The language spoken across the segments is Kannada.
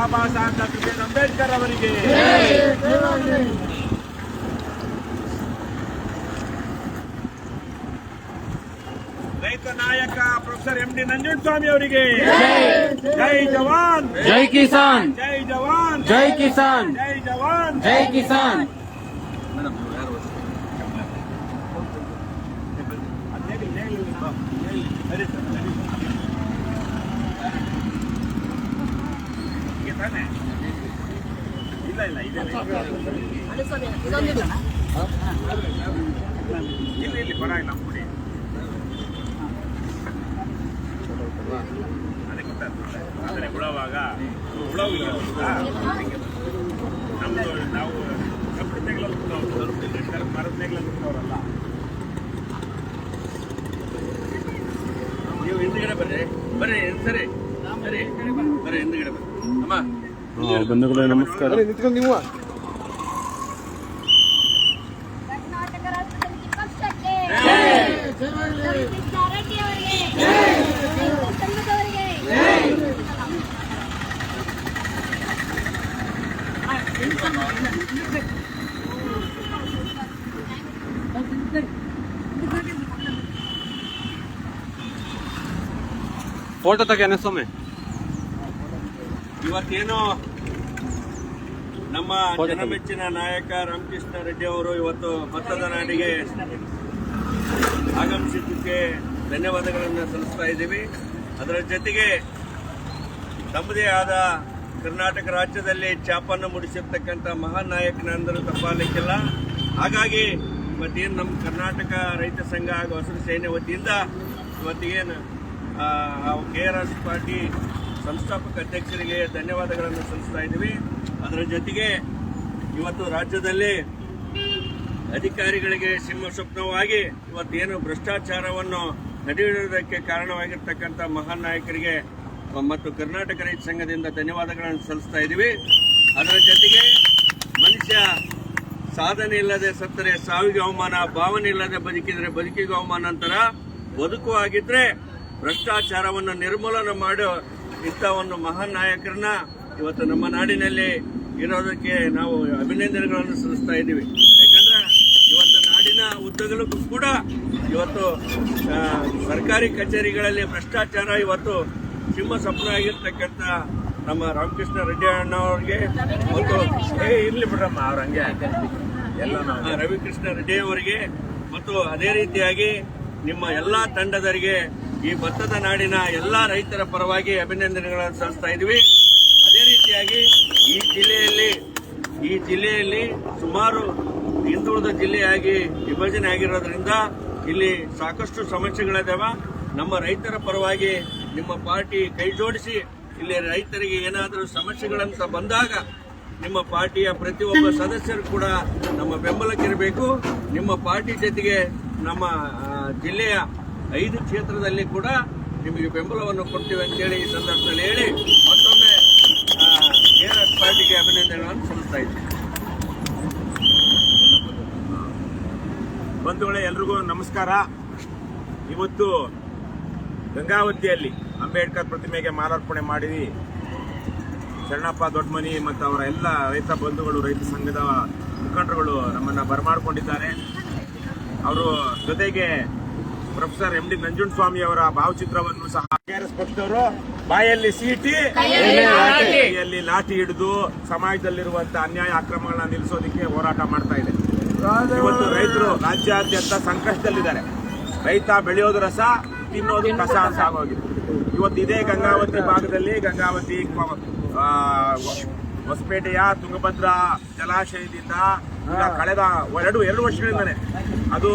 Baba Saheb doctor B R Ambedkar ಅವರಿಗೆ ರೈತ ನಾಯಕ ಪ್ರೊಫೆಸರ್ ಎಂ ಡಿ ನಂಜುಂಡಸ್ವಾಮಿ ಅವರಿಗೆ ಜೈ ಜವಾನ್ ಜೈ ಕಿಸಾನ್ ಜೈ ಜವಾನ್ ಜೈ ಕಿಸಾನ್ ಜೈ ಜವಾನ್ ಜೈ ಕಿಸಾನ್ ಇಲ್ಲ ಇಲ್ಲ ಇದೆ ಇಲ್ಲಿ ಇಲ್ಲಿ ಪರವಾಗಿಲ್ಲ ಕೊಡಿ ಅದೇ ಗೊತ್ತಾಗ್ತದೆ ಆದರೆ ಉಳವಾಗ ಉಳವು ಇಲ್ಲ ಗೊತ್ತಾ? ನಮ್ದು ನಾವು ಕಬ್ಬು ತೆಗ್ಲಲ್ಲಿ ಉಳ್ದವ್ರು, ಸ್ವಲ್ಪ ಇಲ್ಲಿ ಇದ್ದಾರೆ, ಮರದ ತೆಗ್ಲಲ್ಲಿ ಉಳ್ದವ್ರಲ್ಲ. ನೀವು ಹಿಂದ್ಗಡೆ ಬರ್ರಿ ಬರ್ರಿ ಸರಿ ಸರಿ ಬರ್ರಿ ಹಿಂದ್ಗಡೆ ಬರ್ರಿ ಅಮ್ಮ ಬಂಧುಗಳೇ ನಮಸ್ಕಾರ. ಫೋಟೋ ತಗೇನೆ ಸಮಿತಿ ಪಕ್ಷಕ್ಕೆ ಕೃಷ್ಣ ರೆಡ್ಡಿ ಅವರಿಗೆ ರೈತ ಸಂಘದವರಿಗೆ ಫೋಟೋ ತಗೆ ಅನಿಸೊಮ್ಮೆ ಇವತ್ತೇನು ನಮ್ಮ ಜನಮೆಚ್ಚಿನ ನಾಯಕ ರಾಮಕೃಷ್ಣ ರೆಡ್ಡಿ ಅವರು ಇವತ್ತು ಭತ್ತದ ನಾಡಿಗೆ ಆಗಮಿಸಿದ್ದಕ್ಕೆ ಧನ್ಯವಾದಗಳನ್ನು ಸಲ್ಲಿಸ್ತಾ ಇದ್ದೀವಿ. ಅದರ ಜೊತೆಗೆ ತಮ್ಮದೇ ಆದ ಕರ್ನಾಟಕ ರಾಜ್ಯದಲ್ಲಿ ಛಾಪನ್ನು ಮೂಡಿಸಿರ್ತಕ್ಕಂಥ ಮಹಾನ್ ನಾಯಕನಂದರೂ ತಪ್ಪಾಗಲಿಕ್ಕಿಲ್ಲ. ಹಾಗಾಗಿ ಇವತ್ತೇನು ನಮ್ಮ ಕರ್ನಾಟಕ ರೈತ ಸಂಘ ಹಾಗೂ ಹಸಿರು ಸೇನೆ ವತಿಯಿಂದ ಇವತ್ತಿಗೇನು ಕೆ ಆರ್ ಎಸ್ ಪಾರ್ಟಿ ಸಂಸ್ಥಾಪಕ ಅಧ್ಯಕ್ಷರಿಗೆ ಧನ್ಯವಾದಗಳನ್ನು ಸಲ್ಲಿಸ್ತಾ ಇದ್ದೀವಿ. ಅದರ ಜೊತೆಗೆ ಇವತ್ತು ರಾಜ್ಯದಲ್ಲಿ ಅಧಿಕಾರಿಗಳಿಗೆ ಸಿಂಹ ಸ್ವಪ್ನವಾಗಿ ಇವತ್ತೇನು ಭ್ರಷ್ಟಾಚಾರವನ್ನು ನಡೆಯುವುದಕ್ಕೆ ಕಾರಣವಾಗಿರ್ತಕ್ಕಂಥ ಮಹಾನ್ ನಾಯಕರಿಗೆ ಮತ್ತು ಕರ್ನಾಟಕ ರೈತ ಸಂಘದಿಂದ ಧನ್ಯವಾದಗಳನ್ನು ಸಲ್ಲಿಸ್ತಾ ಇದ್ದೀವಿ. ಅದರ ಜೊತೆಗೆ ಮನುಷ್ಯ ಸಾಧನೆ ಇಲ್ಲದೆ ಸತ್ತರೆ, ಸಾವಿಗೆ ಅವಮಾನ, ಭಾವನೆ ಇಲ್ಲದೆ ಬದುಕಿದ್ರೆ ಬದುಕಿಗೆ ಅವಮಾನ ಅಂತರ ಬದುಕು ಆಗಿದ್ರೆ ಭ್ರಷ್ಟಾಚಾರವನ್ನು ನಿರ್ಮೂಲನೆ ಮಾಡೋ ಇಂಥ ಒಂದು ಮಹಾನ್ ನಾಯಕರನ್ನ ಇವತ್ತು ನಮ್ಮ ನಾಡಿನಲ್ಲಿ ಇರೋದಕ್ಕೆ ನಾವು ಅಭಿನಂದನೆಗಳನ್ನು ಸಲ್ಲಿಸ್ತಾ ಇದ್ದೀವಿ. ಯಾಕಂದ್ರೆ ಇವತ್ತು ನಾಡಿನ ಉದ್ದಗಲಕ್ಕೂ ಕೂಡ ಇವತ್ತು ಸರ್ಕಾರಿ ಕಚೇರಿಗಳಲ್ಲಿ ಭ್ರಷ್ಟಾಚಾರ ಇವತ್ತು ಸಿಂಹ ಸಪ್ನ ಆಗಿರ್ತಕ್ಕಂಥ ನಮ್ಮ ರಾಮಕೃಷ್ಣ ರೆಡ್ಡಿ ಅಣ್ಣವ್ರಿಗೆ ಮತ್ತು, ಏ, ಇರ್ಲಿ ಬಿಡ್ರಮ್ಮ ಅವ್ರ ಹಂಗೆ ಎಲ್ಲ ನಮ್ಮ ರವಿಕೃಷ್ಣ ರೆಡ್ಡಿ ಅವರಿಗೆ ಮತ್ತು ಅದೇ ರೀತಿಯಾಗಿ ನಿಮ್ಮ ಎಲ್ಲ ತಂಡದವರಿಗೆ ಈ ಭತ್ತದ ನಾಡಿನ ಎಲ್ಲಾ ರೈತರ ಪರವಾಗಿ ಅಭಿನಂದನೆಗಳನ್ನು ಸಲ್ಲಿಸ್ತಾ ಇದ್ವಿ ಅದೇ ರೀತಿಯಾಗಿ ಈ ಜಿಲ್ಲೆಯಲ್ಲಿ ಈ ಜಿಲ್ಲೆಯಲ್ಲಿ ಸುಮಾರು ಹಿಂದುಳಿದ ಜಿಲ್ಲೆಯಾಗಿ ವಿಭಜನೆ ಆಗಿರೋದ್ರಿಂದ ಇಲ್ಲಿ ಸಾಕಷ್ಟು ಸಮಸ್ಯೆಗಳಿದಾವೆ. ನಮ್ಮ ರೈತರ ಪರವಾಗಿ ನಿಮ್ಮ ಪಾರ್ಟಿ ಕೈ ಜೋಡಿಸಿ, ಇಲ್ಲಿ ರೈತರಿಗೆ ಏನಾದರೂ ಸಮಸ್ಯೆಗಳಂತ ಬಂದಾಗ ನಿಮ್ಮ ಪಾರ್ಟಿಯ ಪ್ರತಿಯೊಬ್ಬ ಸದಸ್ಯರು ಕೂಡ ನಮ್ಮ ಬೆಂಬಲಕ್ಕಿರಬೇಕು ನಿಮ್ಮ ಪಾರ್ಟಿ ಜೊತೆಗೆ ನಮ್ಮ ಜಿಲ್ಲೆಯ ಐದು ಕ್ಷೇತ್ರದಲ್ಲಿ ಕೂಡ ನಿಮಗೆ ಬೆಂಬಲವನ್ನು ಕೊಡ್ತೀವಿ ಅಂತೇಳಿ ಈ ಸಂದರ್ಭದಲ್ಲಿ ಹೇಳಿ ಮತ್ತೊಮ್ಮೆ ಕೆ ಆರ್ ಎಸ್ ಪಾರ್ಟಿಗೆ ಅಭಿನಂದನೆಗಳನ್ನು ಸಲ್ಲಿಸ್ತಾ ಇದ್ದೀನಿ. ಬಂಧುಗಳೇ, ಎಲ್ರಿಗೂ ನಮಸ್ಕಾರ. ಇವತ್ತು ಗಂಗಾವತಿಯಲ್ಲಿ ಅಂಬೇಡ್ಕರ್ ಪ್ರತಿಮೆಗೆ ಮಾಲಾರ್ಪಣೆ ಮಾಡಿ ಶರಣಪ್ಪ ದೊಡ್ಡಮನಿ ಮತ್ತು ಅವರ ಎಲ್ಲ ರೈತ ಬಂಧುಗಳು, ರೈತ ಸಂಘದ ಮುಖಂಡರುಗಳು ನಮ್ಮನ್ನು ಬರಮಾಡಿಕೊಂಡಿದ್ದಾರೆ. ಅವರು ಜೊತೆಗೆ ಪ್ರೊಫೆಸರ್ ಎಂ ಡಿ ನಂಜುಂಡಸ್ವಾಮಿ ಅವರ ಭಾವಚಿತ್ರವನ್ನು ಸಹ ಕೆಆರ್ಎಸ್ ಪಕ್ಷದವರು ಬಾಯಲ್ಲಿ ಸೀಟಿ ಕೈಯಲ್ಲಿ ಲಾಠಿ. ಹಿಡಿದು ಸಮಾಜದಲ್ಲಿರುವಂತಹ ಅನ್ಯಾಯ ಅಕ್ರಮಗಳನ್ನ ನಿಲ್ಲಿಸೋದಕ್ಕೆ ಹೋರಾಟ ಮಾಡ್ತಾ ಇದೆ. ಇವತ್ತು ರೈತರು ರಾಜ್ಯಾದ್ಯಂತ ಸಂಕಷ್ಟದಲ್ಲಿದ್ದಾರೆ. ರೈತ ಬೆಳೆಯೋದು ರಸ ತಿನ್ನೋದು ಕಸ ಅಂತ ಆಗೋಗಿದೆ. ಇವತ್ತು ಇದೇ ಗಂಗಾವತಿ ಭಾಗದಲ್ಲಿ ಗಂಗಾವತಿ ಹೊಸಪೇಟೆಯ ತುಂಗಭದ್ರಾ ಜಲಾಶಯದಿಂದ ಕಳೆದ ಎರಡು ಎರಡು ವರ್ಷಗಳಿಂದನೇ ಅದು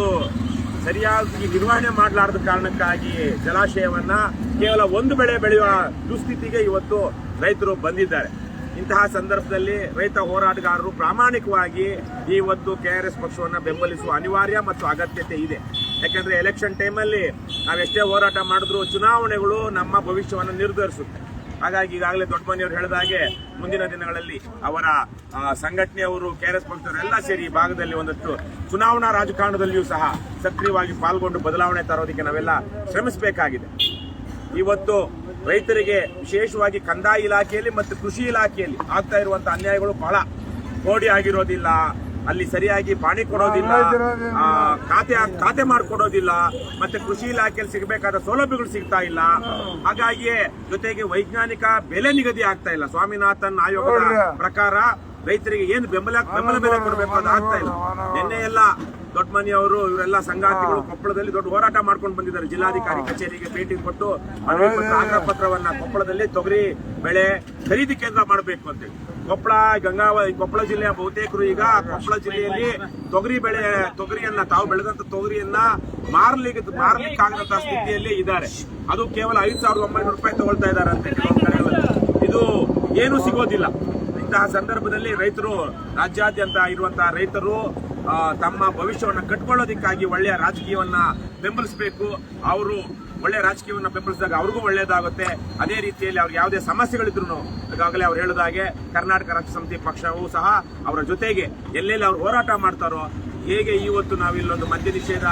ಸರಿಯಾಗಿ ನಿರ್ವಹಣೆ ಮಾಡಲಾರದ ಕಾರಣಕ್ಕಾಗಿ ಜಲಾಶಯವನ್ನ ಕೇವಲ ಒಂದು ಬೆಳೆ ಬೆಳೆಯುವ ದುಸ್ಥಿತಿಗೆ ಇವತ್ತು ರೈತರು ಬಂದಿದ್ದಾರೆ. ಇಂತಹ ಸಂದರ್ಭದಲ್ಲಿ ರೈತ ಹೋರಾಟಗಾರರು ಪ್ರಾಮಾಣಿಕವಾಗಿ ಇವತ್ತು ಎಸ್ ಪಕ್ಷವನ್ನು ಬೆಂಬಲಿಸುವ ಅನಿವಾರ್ಯ ಮತ್ತು ಅಗತ್ಯತೆ ಇದೆ. ಯಾಕಂದ್ರೆ ಎಲೆಕ್ಷನ್ ಟೈಮಲ್ಲಿ ನಾವೆಷ್ಟೇ ಹೋರಾಟ ಮಾಡಿದ್ರು ಚುನಾವಣೆಗಳು ನಮ್ಮ ಭವಿಷ್ಯವನ್ನು ನಿರ್ಧರಿಸುತ್ತೆ. ಹಾಗಾಗಿ ಈಗಾಗಲೇ ದೊಡ್ಡಮನಿಯವರು ಹೇಳಿದ ಹಾಗೆ ಮುಂದಿನ ದಿನಗಳಲ್ಲಿ ಅವರ ಸಂಘಟನೆಯವರು ಸಂಘಟನೆಯವರು ಆರ್ ಎಸ್ ಪಕ್ಷದವರೆಲ್ಲ ಸೇರಿ ಈ ಭಾಗದಲ್ಲಿ ಒಂದಷ್ಟು ಚುನಾವಣಾ ರಾಜಕಾರಣದಲ್ಲಿಯೂ ಸಹ ಸಕ್ರಿಯವಾಗಿ ಪಾಲ್ಗೊಂಡು ಬದಲಾವಣೆ ತರೋದಕ್ಕೆ ನಾವೆಲ್ಲ ಶ್ರಮಿಸಬೇಕಾಗಿದೆ. ಇವತ್ತು ರೈತರಿಗೆ ವಿಶೇಷವಾಗಿ ಕಂದಾಯ ಇಲಾಖೆಯಲ್ಲಿ ಮತ್ತು ಕೃಷಿ ಇಲಾಖೆಯಲ್ಲಿ ಆಗ್ತಾ ಇರುವಂತಹ ಅನ್ಯಾಯಗಳು ಬಹಳ. ಕೋಡಿ ಆಗಿರೋದಿಲ್ಲ ಅಲ್ಲಿ ಸರಿಯಾಗಿ ಪಾಣಿ ಕೊಡೋದಿಲ್ಲ ಖಾತೆ ಖಾತೆ ಮಾಡಿಕೊಡೋದಿಲ್ಲ ಮತ್ತೆ ಕೃಷಿ ಇಲಾಖೆಯಲ್ಲಿ ಸಿಗಬೇಕಾದ ಸೌಲಭ್ಯಗಳು ಸಿಗ್ತಾ ಇಲ್ಲ. ಹಾಗಾಗಿಯೇ ಜೊತೆಗೆ ವೈಜ್ಞಾನಿಕ ಬೆಲೆ ನಿಗದಿ ಆಗ್ತಾ ಇಲ್ಲ. ಸ್ವಾಮಿನಾಥನ್ ಆಯೋಗದ ಪ್ರಕಾರ ರೈತರಿಗೆ ಏನು ಬೆಂಬಲ ಬೆಂಬಲ ಬೆಲೆ ಕೊಡಬೇಕು ಅದು ಆಗ್ತಾ ಇಲ್ಲ. ನಿನ್ನೆ ಎಲ್ಲ ದೊಡ್ಡ ಮನೆಯವರು ಇವರೆಲ್ಲ ಸಂಗಾತಿಗಳು ಕೊಪ್ಪಳದಲ್ಲಿ ದೊಡ್ಡ ಹೋರಾಟ ಮಾಡ್ಕೊಂಡು ಬಂದಿದ್ದಾರೆ. ಜಿಲ್ಲಾಧಿಕಾರಿ ಕಚೇರಿಗೆ ಭೇಟಿ ಕೊಟ್ಟು ಪತ್ರವನ್ನ ಕೊಪ್ಪಳದಲ್ಲಿ ತೊಗರಿ ಬೆಳೆ ಖರೀದಿ ಕೇಂದ್ರ ಮಾಡಬೇಕು ಅಂತೇಳಿ. ಕೊಪ್ಪಳ ಗಂಗಾವ ಕೊಪ್ಪಳ ಜಿಲ್ಲೆಯ ಬಹುತೇಕರು ಈಗ ಕೊಪ್ಪಳ ಜಿಲ್ಲೆಯಲ್ಲಿ ತೊಗರಿ ಬೆಳೆ, ತೊಗರಿಯನ್ನ, ತಾವು ಬೆಳೆದಂತ ತೊಗರಿಯನ್ನ ಮಾರ್ಲಿಕ್ಕೆ ಮಾರ್ಲಿಕ್ಕೆ ಆಗದಂತ ಸ್ಥಿತಿಯಲ್ಲಿ ಇದ್ದಾರೆ. ಅದು ಕೇವಲ ಐದು ಸಾವಿರದ ಒಂಬೈನೂರು ರೂಪಾಯಿ ತಗೊಳ್ತಾ ಇದ್ದಾರೆ ಅಂತ ಕೆಲವೊಂದು. ಇದು ಏನು ಸಿಗೋದಿಲ್ಲ. ಇಂತಹ ಸಂದರ್ಭದಲ್ಲಿ ರೈತರು, ರಾಜ್ಯಾದ್ಯಂತ ಇರುವಂತಹ ರೈತರು ತಮ್ಮ ಭವಿಷ್ಯವನ್ನು ಕಟ್ಕೊಳ್ಳೋದಕ್ಕಾಗಿ ಒಳ್ಳೆಯ ರಾಜಕೀಯವನ್ನ ಬೆಂಬಲಿಸಬೇಕು. ಅವರು ಒಳ್ಳೆಯ ರಾಜಕೀಯವನ್ನು ಬೆಂಬಲಿಸಿದಾಗ ಅವ್ರಿಗೂ ಒಳ್ಳೆಯದಾಗುತ್ತೆ. ಅದೇ ರೀತಿಯಲ್ಲಿ ಅವ್ರಿಗೆ ಯಾವುದೇ ಸಮಸ್ಯೆಗಳಿದ್ರು ಈಗಾಗಲೇ ಅವ್ರು ಹೇಳಿದಾಗೆ ಕರ್ನಾಟಕ ರಾಜ್ಯ ಸಮಿತಿ ಪಕ್ಷವೂ ಸಹ ಅವರ ಜೊತೆಗೆ ಎಲ್ಲೆಲ್ಲಿ ಅವ್ರು ಹೋರಾಟ ಮಾಡ್ತಾರೋ ಹೇಗೆ ಇವತ್ತು ನಾವು ಇಲ್ಲೊಂದು ಮದ್ಯ ನಿಷೇಧ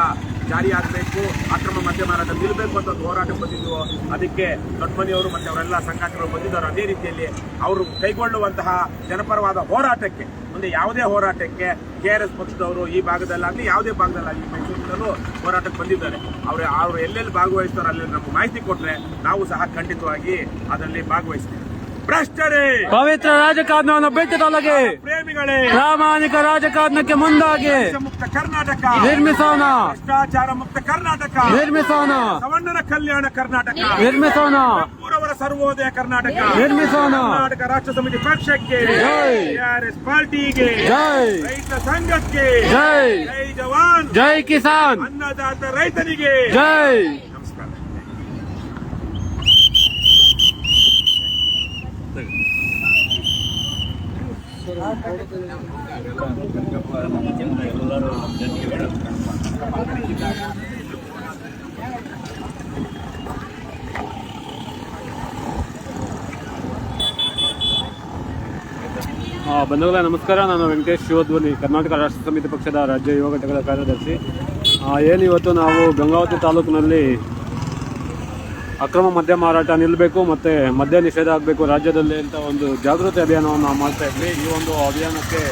ಜಾರಿ ಆಗಬೇಕು, ಅಕ್ರಮ ಮದ್ಯ ಮಾರಾಟ ನಿಲ್ಲಬೇಕು ಅಂತ ಒಂದು ಹೋರಾಟ ಬಂದಿದ್ವು, ಅದಕ್ಕೆ ದೊಡ್ಡಮನೆಯವರು ಮತ್ತು ಅವರೆಲ್ಲ ಸಂಘಟನೆಗಳು ಬಂದಿದ್ದಾರೆ. ಅದೇ ರೀತಿಯಲ್ಲಿ ಅವರು ಕೈಗೊಳ್ಳುವಂತಹ ಜನಪರವಾದ ಹೋರಾಟಕ್ಕೆ ಮುಂದೆ ಯಾವುದೇ ಹೋರಾಟಕ್ಕೆ ಕೆ ಆರ್ ಎಸ್ ಪಕ್ಷದವರು ಈ ಭಾಗದಲ್ಲಾಗಲಿ ಯಾವುದೇ ಭಾಗದಲ್ಲಾಗಲಿ ಮೈಸೂರಿನಲ್ಲೂ ಹೋರಾಟಕ್ಕೆ ಬಂದಿದ್ದಾರೆ. ಅವರು ಅವರು ಎಲ್ಲೆಲ್ಲಿ ಭಾಗವಹಿಸ್ತಾರೋ ಅಲ್ಲಿ ನಮ್ಗೆ ಮಾಹಿತಿ ಕೊಟ್ರೆ ನಾವು ಸಹ ಖಂಡಿತವಾಗಿ ಅದರಲ್ಲಿ ಭಾಗವಹಿಸ್ತೀವಿ. ಭ್ರಷ್ಟರೇ! ಪವಿತ್ರ ರಾಜಕಾರಣವನ್ನು ಬಿಟ್ಟು ತೊಲಗಿ. ಪ್ರೇಮಿಗಳೇ! ಪ್ರಾಮಾಣಿಕ ರಾಜಕಾರಣಕ್ಕೆ ಮುಂದಾಗಿ. ಮುಕ್ತ ಕರ್ನಾಟಕ! ನಿರ್ಮಿಸೋಣ. ಭ್ರಷ್ಟಾಚಾರ ಮುಕ್ತ ಕರ್ನಾಟಕ! ನಿರ್ಮಿಸೋಣ. ಸವಣ್ಣನ ಕಲ್ಯಾಣ ಕರ್ನಾಟಕ! ನಿರ್ಮಿಸೋಣ. ಊರವರ ಸರ್ವೋದಯ ಕರ್ನಾಟಕ ನಿರ್ಮಿಸೋಣ ಕರ್ನಾಟಕ ರಾಷ್ಟ್ರ ಸಮಿತಿ ಪಕ್ಷಕ್ಕೆ ಜೈ. ಟಿಆರ್ಎಸ್ ಪಾರ್ಟಿಗೆ ಜೈ ರೈತ ಸಂಘಕ್ಕೆ ಜೈ ಜೈ ಜವಾನ್ ಜೈ ಕಿಸಾನ್ ಅನ್ನದಾತ ರೈತನಿಗೆ ಜೈ ನಮಸ್ಕಾರ ಆ, ಬಂಧುಗಳೇ, ನಮಸ್ಕಾರ. ನಾನು ವೆಂಕಟೇಶ್ ಶಿವಧ್ವನಿ ಕರ್ನಾಟಕ ರಾಷ್ಟ್ರ ಸಮಿತಿ ಪಕ್ಷದ ರಾಜ್ಯ ಯುವ ಘಟಕದ ಕಾರ್ಯದರ್ಶಿ. ಏನು ಇವತ್ತು ನಾವು ಗಂಗಾವತಿ ತಾಲೂಕಿನಲ್ಲಿ ಅಕ್ರಮ ಮದ್ಯ ಮಾರಾಟ ನಿಲ್ಲಬೇಕು ಮತ್ತು ಮದ್ಯ ನಿಷೇಧ ಆಗಬೇಕು ರಾಜ್ಯದಲ್ಲಿ ಅಂತ ಒಂದು ಜಾಗೃತಿ ಅಭಿಯಾನವನ್ನು ನಾವು ಮಾಡ್ತಾ ಇದ್ವಿ. ಈ ಒಂದು ಅಭಿಯಾನಕ್ಕೆ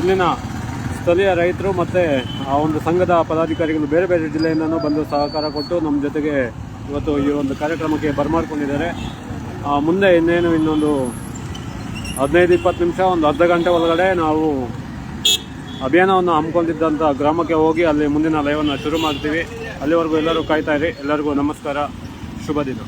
ಇಲ್ಲಿನ ಸ್ಥಳೀಯ ರೈತರು ಮತ್ತು ಆ ಒಂದು ಸಂಘದ ಪದಾಧಿಕಾರಿಗಳು ಬೇರೆ ಬೇರೆ ಜಿಲ್ಲೆಯಿಂದನೂ ಬಂದು ಸಹಕಾರ ಕೊಟ್ಟು ನಮ್ಮ ಜೊತೆಗೆ ಇವತ್ತು ಈ ಒಂದು ಕಾರ್ಯಕ್ರಮಕ್ಕೆ ಬರಮಾಡ್ಕೊಂಡಿದ್ದಾರೆ. ಮುಂದೆ ಇನ್ನೇನು ಇನ್ನೊಂದು ಹದಿನೈದು, ಇಪ್ಪತ್ತು ನಿಮಿಷ, ಒಂದು ಅರ್ಧ ಗಂಟೆ ಒಳಗಡೆ ನಾವು ಅಭಿಯಾನವನ್ನು ಹಮ್ಮಿಕೊಂಡಿದ್ದಂಥ ಗ್ರಾಮಕ್ಕೆ ಹೋಗಿ ಅಲ್ಲಿ ಮುಂದಿನ ಲೈವನ್ನು ಶುರು ಮಾಡ್ತೀವಿ. ಅಲ್ಲಿವರೆಗೂ ಎಲ್ಲರೂ ಕಾಯ್ತಾ ಇರಿ. ಎಲ್ಲರಿಗೂ ನಮಸ್ಕಾರ. ಶುಭ ದಿನ.